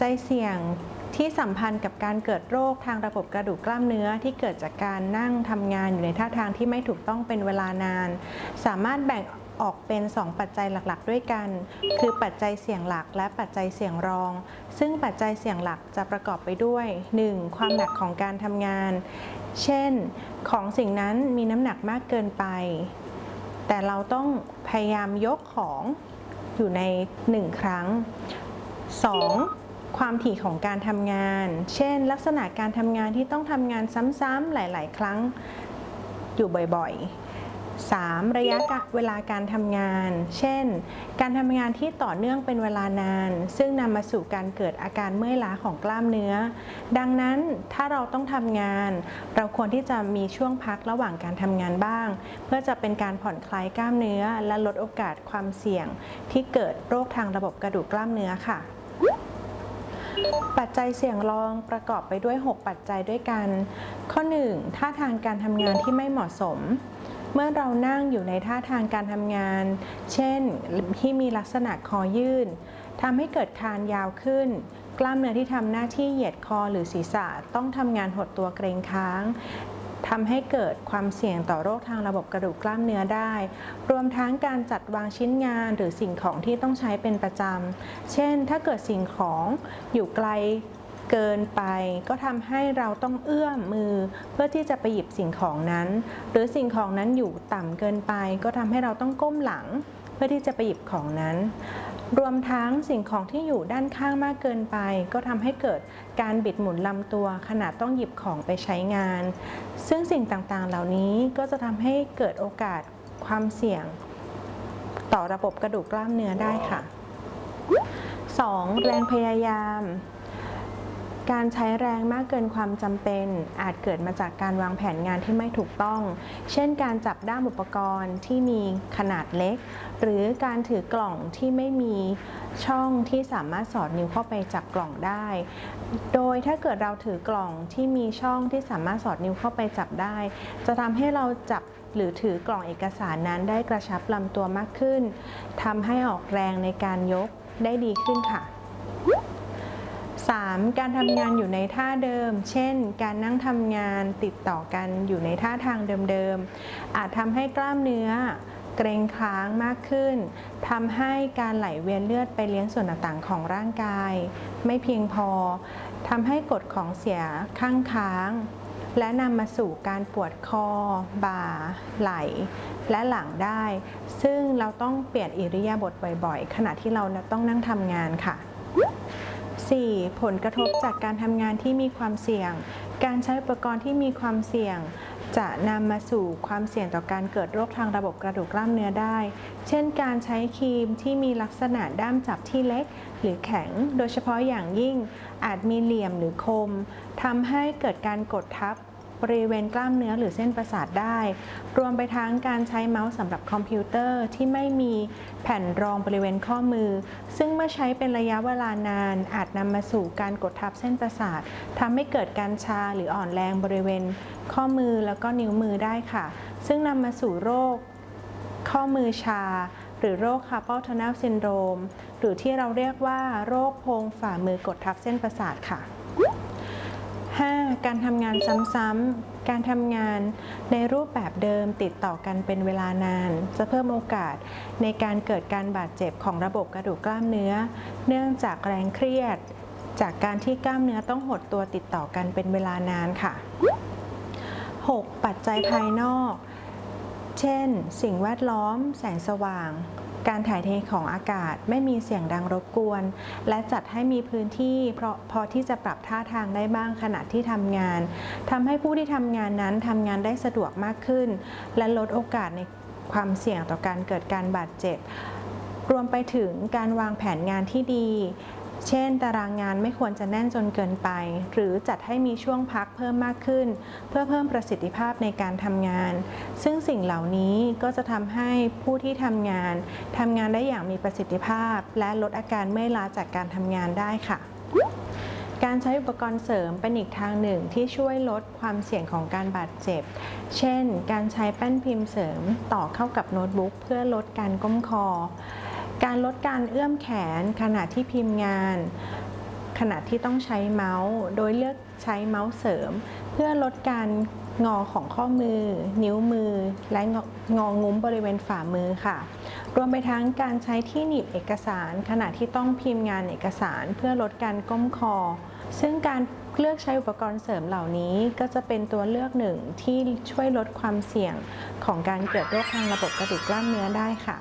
จัยเสี่ยงที่สัมพันธ์กับการเกิดโรคทางระบบกระดูกกล้ามเนื้อที่เกิดจากการนั่งทำงานอยู่ในท่าทางที่ไม่ถูกต้องเป็นเวลานาน สามารถแบ่งออกเป็น 2 ปัจจัยหลักๆ ด้วยกัน คือปัจจัยเสี่ยงหลักและปัจจัยเสี่ยงรอง ซึ่งปัจจัยเสี่ยงหลักจะประกอบไปด้วย 1. ความหนักของการทำงาน เช่น ของสิ่งนั้นมีน้ำหนักมากเกินไป แต่เราต้องพยายามยกของอยู่ใน 1 ครั้ง 2. ความถี่ของการทำงาน เช่น ลักษณะการทำงานที่ต้องทำงานซ้ำๆหลาย ๆ ครั้งอยู่บ่อย ๆ 3. ระยะเวลาการทำงาน เช่น การทำงานที่ต่อเนื่องเป็นเวลานาน ซึ่งนำมาสู่การเกิดอาการเมื่อยล้าของกล้ามเนื้อ ดังนั้นถ้าเราต้องทำงาน เราควรที่จะมีช่วงพักระหว่างการทำงานบ้าง เพื่อจะเป็นการผ่อนคลายกล้ามเนื้อ และลดโอกาสความเสี่ยงที่เกิดโรคทางระบบกระดูกกล้ามเนื้อค่ะ ปัจจัยเสี่ยงรองประกอบไปด้วย 6 ปัจจัยด้วยกัน ข้อ 1. ท่าทางการทำงานที่ไม่เหมาะสม เมื่อเรานั่งอยู่ในท่าทางการทำงาน เช่นที่มีลักษณะคอยื่นทำให้เกิดคานยาวขึ้น กล้ามเนื้อที่ทำหน้าที่เหยียดคอหรือศีรษะต้องทำงานหดตัวเกรงค้าง ทำให้เกิดความเสี่ยงต่อโรคทางระบบกระดูกกล้ามเนื้อได้ รวมทั้งการจัดวางชิ้นงานหรือสิ่งของที่ต้องใช้เป็นประจำ เช่น ถ้าเกิดสิ่งของอยู่ไกลเกินไปก็ทำให้เราต้องเอื้อมมือเพื่อที่จะไปหยิบสิ่งของนั้น หรือสิ่งของนั้นอยู่ต่ำเกินไป ก็ทำให้เราต้องก้มหลัง เพื่อที่จะไปหยิบของนั้น รวมทั้งสิ่งของที่อยู่ด้านข้างมากเกินไป ก็ทำให้เกิดการบิดหมุนลำตัวขณะต้องหยิบของไปใช้งาน ซึ่งสิ่งต่างๆ เหล่านี้ก็จะทำให้เกิดโอกาสความเสี่ยง ต่อระบบกระดูกกล้ามเนื้อได้ค่ะ 2. แรงพยายาม การใช้แรงมากเกินความจำเป็น อาจเกิดมาจากการวางแผนงานที่ไม่ถูกต้อง เช่น การจับด้ามอุปกรณ์ที่มีขนาดเล็ก หรือการถือกล่องที่ไม่มีช่องที่สามารถสอดนิ้วเข้าไปจับกล่องได้ โดยถ้าเกิดเราถือกล่องที่มีช่องที่สามารถสอดนิ้วเข้าไปจับได้ จะทำให้เราจับหรือถือกล่องเอกสารนั้นได้กระชับลำตัวมากขึ้นทำให้ออกแรงในการยกได้ดีขึ้นค่ะ 3. การทำงานอยู่ในท่าเดิม เช่น การนั่งทำงานติดต่อกันอยู่ในท่าทางเดิมๆ อาจทำให้กล้ามเนื้อเกรงค้างมากขึ้นทำให้การไหลเวียนเลือดไปเลี้ยงส่วนต่างๆของร่างกาย ไม่เพียงพอทำให้กดของเสียข้างค้าง และนำมาสู่การปวดคอ บ่า ไหล่และหลังได้ ซึ่งเราต้องเปลี่ยนอิริยาบถบ่อยๆ ขณะที่เราต้องนั่งทำงานค่ะ 4. ผลกระทบจากการทำงานที่มีความเสี่ยง การใช้อุปกรณ์ที่มีความเสี่ยง จะนำมาสู่ความเสี่ยงต่อการเกิดโรคทางระบบกระดูกกล้ามเนื้อได้ เช่น การใช้ครีมที่มีลักษณะด้ามจับที่เล็ก หรือแข็ง โดยเฉพาะอย่างยิ่งอาจมีเหลี่ยมหรือคมทำให้เกิดการกดทับ บริเวณกล้ามเนื้อหรือเส้นประสาทได้ รวมไปทั้งการใช้เมาส์สำหรับคอมพิวเตอร์ที่ไม่มีแผ่นรองบริเวณข้อมือ ซึ่งเมื่อใช้เป็นระยะเวลานาน อาจนำมาสู่การกดทับเส้นประสาททำให้เกิดการชาหรืออ่อนแรงบริเวณข้อมือแล้วก็นิ้วมือได้ค่ะ ซึ่งนำมาสู่โรคข้อมือชา หรือโรค carpal tunnel syndrome หรือที่เราเรียกว่าโรคโพงฝ่ามือกดทับเส้นประสาทค่ะ 5. การทำงานซ้ำๆ การทำงานในรูปแบบเดิมติดต่อกันเป็นเวลานาน จะเพิ่มโอกาสในการเกิดการบาดเจ็บของระบบกระดูกกล้ามเนื้อ เนื่องจากแรงเครียด จากการที่กล้ามเนื้อต้องหดตัวติดต่อกันเป็นเวลานานค่ะ 6. ปัจจัยภายนอก เช่น สิ่งแวดล้อม แสงสว่าง การถ่ายเทของอากาศไม่มีเสียงดังรบกวน และจัดให้มีพื้นที่เพราะพอที่จะปรับท่าทางได้บ้างขณะที่ทำงานทำให้ผู้ที่ทำงานนั้นทำงานได้สะดวกมากขึ้น และลดโอกาสในความเสี่ยงต่อการเกิดการบาดเจ็บ รวมไปถึงการวางแผนงานที่ดี เช่น ตารางงานไม่ควรจะแน่นจนเกินไป หรือจัดให้มีช่วงพักเพิ่มมากขึ้น เพื่อเพิ่มประสิทธิภาพในการทำงาน ซึ่งสิ่งเหล่านี้ก็จะทำให้ผู้ที่ทำงานทำงานได้อย่างมีประสิทธิภาพ และลดอาการเมื่อยล้าจากการทำงานได้ค่ะการใช้อุปกรณ์เสริมเป็นอีกทางหนึ่งที่ช่วยลดความเสี่ยงของการบาดเจ็บ เช่น การใช้แป้นพิมพ์เสริมต่อเข้ากับโน้ตบุ๊กเพื่อลดการก้มคอ การลดการเอื้อมแขนขณะที่พิมพ์งาน ขณะที่ต้องใช้เมาส์ โดยเลือกใช้เมาส์เสริม เพื่อลดการงอของข้อมือ นิ้วมือ และงององุ้มบริเวณฝ่ามือค่ะ รวมไปทั้งการใช้ที่หนีบเอกสาร ขณะที่ต้องพิมพ์งานเอกสาร เพื่อลดการก้มคอ ซึ่งการเลือกใช้อุปกรณ์เสริมเหล่านี้ ก็จะเป็นตัวเลือกหนึ่งที่ช่วยลดความเสี่ยงของการเกิดโรคทางระบบกระดูกกล้ามเนื้อได้ค่ะ